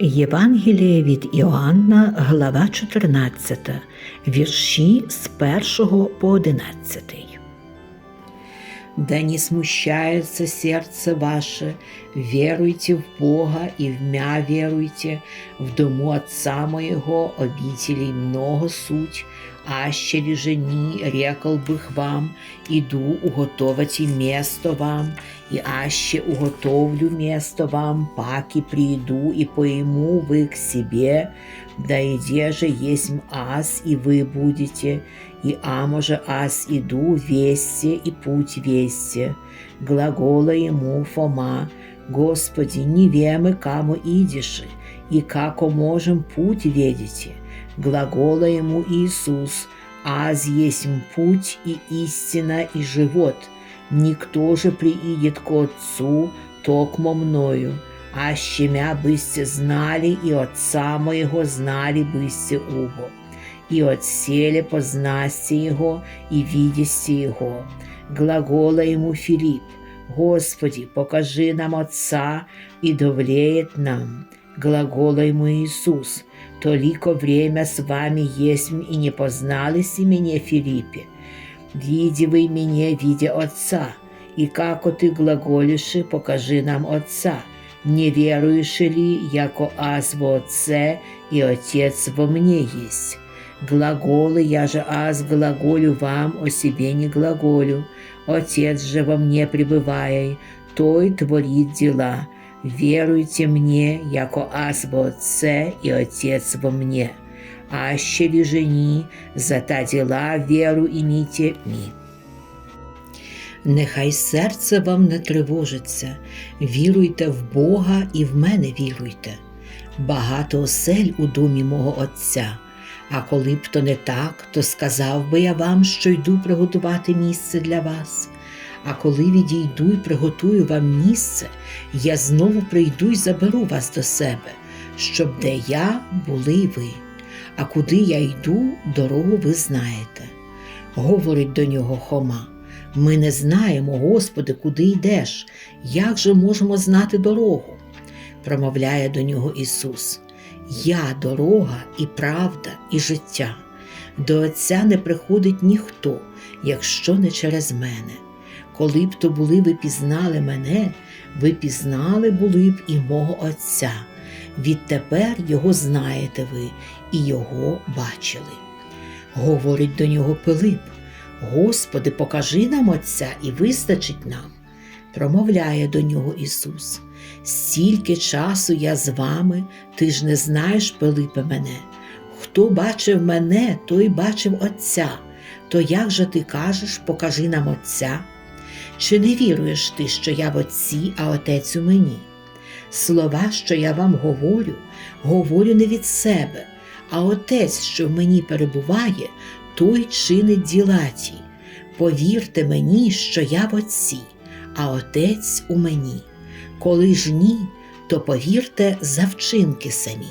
Євангеліє від Іоанна, глава 14, вірші з 1 по 11. Да не смущается сердце ваше, веруйте в Бога и в мя веруйте, в дому Отца моего обителей много суть, аще ли жени, рекал бых вам, иду уготовать и место вам, и аще уготовлю место вам, паки приду и пойму вы к себе, да иде же есть аз, и вы будете, и аможе аз иду весте и путь весте. Глагола ему Фома, Господи, не вемы, кому идешь, и како можем путь ведите. Глагола ему Иисус, аз есть путь и истина и живот. Никто же приидет к Отцу, токмо мною. Аще мя бысте знали, и Отца моего знали бысте убо и отселе познасти Его и видести Его. Глагола ему Филипп, Господи, покажи нам Отца, и довлеет нам. Глагола ему Иисус, толико время с вами есть и не познались и меня, Филиппе. Види вы меня, видя Отца, и како ты глаголишь, покажи нам Отца. Не веруешь ли, яко аз во Отце, и Отец во мне есть? Глаголы я же аз глаголю вам, о себе не глаголю. Отец же во мне пребывая, той творит дела. Веруйте мне, яко аз во Отце и Отец во мне. Аще ли жени, за та дела веру имите ми. Нехай серце вам не тривожиться, віруйте в Бога і в мене віруйте. Багато осель у домі мого Отця. А коли б то не так, то сказав би я вам, що йду приготувати місце для вас. А коли відійду і приготую вам місце, я знову прийду і заберу вас до себе, щоб де я були ви. А куди я йду, дорогу ви знаєте. Говорить до нього Хома. Ми не знаємо, Господи, куди йдеш, як же можемо знати дорогу? промовляє до нього Ісус. Я дорога і правда, і життя. До Отця не приходить ніхто, якщо не через мене. Коли б то були ви пізнали мене, ви пізнали були б і мого Отця. Відтепер його знаєте ви і його бачили. Говорить до нього Пилип: Господи, покажи нам Отця і вистачить нам. Промовляє до нього Ісус. Стільки часу я з вами, ти ж не знаєш, Пилипе, мене. Хто бачив мене, той бачив Отця. То як же ти кажеш, покажи нам Отця? Чи не віруєш ти, що я в Отці, а Отець у мені? Слова, що я вам говорю, говорю не від себе, а Отець, що в мені перебуває, той чинить діла ті. Повірте мені, що я в Отці, а Отець у мені. Коли ж ні, то повірте за вчинки самі.